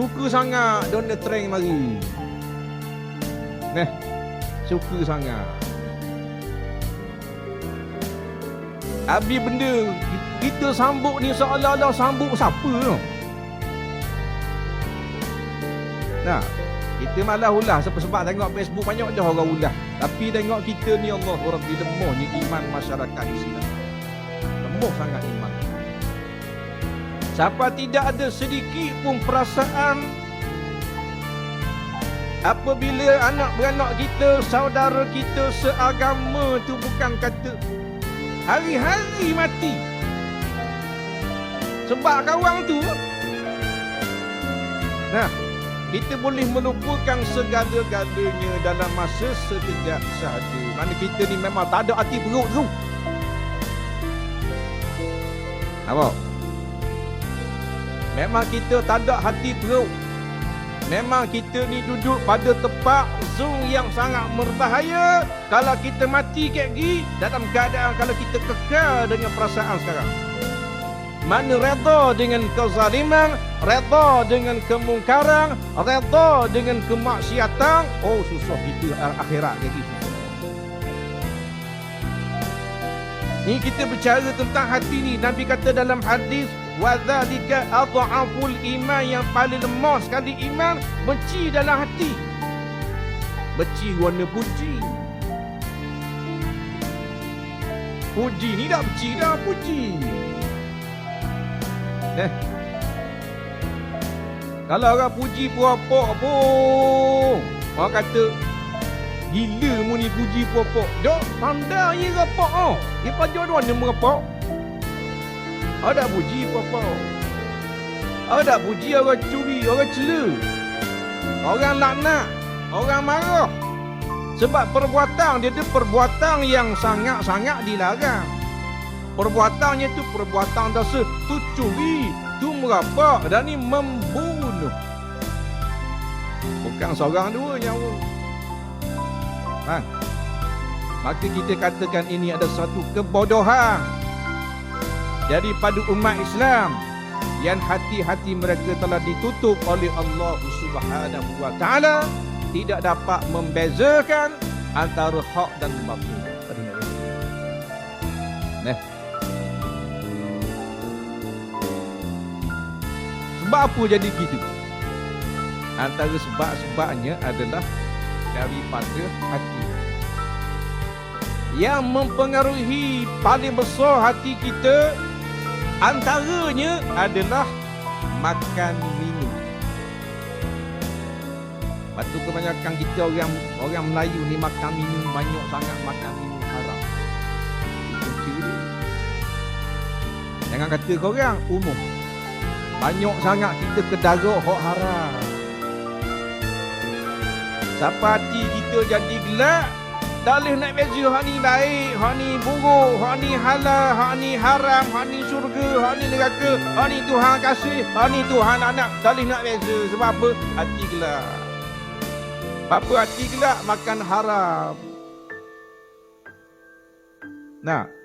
Suka sangat Donald Trump mari. Nah, suka sangat. Habis benda kita sambut ni seolah-olah sambut siapa tu? Nah, kita malah ulah sebab-sebab tengok Facebook banyak dah orang ulah. Tapi tengok kita ni Allah orang di lemahnya iman masyarakat Islam. Lemah sangat iman. Siapa tidak ada sedikit pun perasaan apabila anak beranak kita, saudara kita seagama tu bukan kata hari-hari mati. Sebab kawan tu Nah, kita boleh melupakan segala-galanya dalam masa sekejap sahaja. Mana kita ni memang tak ada hati perut tu. Apa? Memang kita tak ada hati perut. Memang kita ni duduk pada tempat zoom yang sangat berbahaya kalau kita mati kayak gini dalam keadaan kalau kita kekal dengan perasaan sekarang. Mana reda dengan kezaliman, reda dengan kemungkaran, reda dengan kemaksiatan. Oh susah kita akhirat lagi susah. Ni kita bercara tentang hati ni. Nabi kata dalam hadis, "Wadzalika adhaful iman yang paling lemah sekali iman benci dalam hati." Benci warna puji. Puji ni dah benci dah puji. Eh. Kalau orang puji puapok pun. Orang kata Gila mu ni puji puapok. Dok, tanda ye rapok oh. Dia pajak dia merapok. Ada puji puapok. Ada puji orang curi, orang cela. Orang laknat, orang marah. Sebab perbuatan dia tu perbuatan yang sangat-sangat dilarang. Perbuatannya tu perbuatan dosa. Tu curi, tu merapak dan ni membunuh. Bukan seorang dua nyawa. Ha? Maka kita katakan ini ada satu kebodohan daripada umat Islam yang hati-hati mereka telah ditutup oleh Allah Subhanahu wa taala tidak dapat membezakan antara hak dan batil. Nah. Sebab apa jadi gitu? Antara sebab-sebabnya adalah daripada hati. Yang mempengaruhi paling besar hati kita antaranya adalah makan minum. Lepas tu kebanyakan kita orang orang Melayu ni makan minum banyak sangat makan minum haram. Jangan kata korang umum. Banyak sangat kita kedarak hak haram. Siapa hati kita jadi gelap Boleh nak beza Hak ni baik Hak ni buruk Hak ni halal Hak ni haram Hak ni syurga Hak ni neraka Hak ni Tuhan kasih Hak ni Tuhan anak Tak boleh nak beza Sebab apa? Hati gelap Apa hati gelap? Makan haram Nah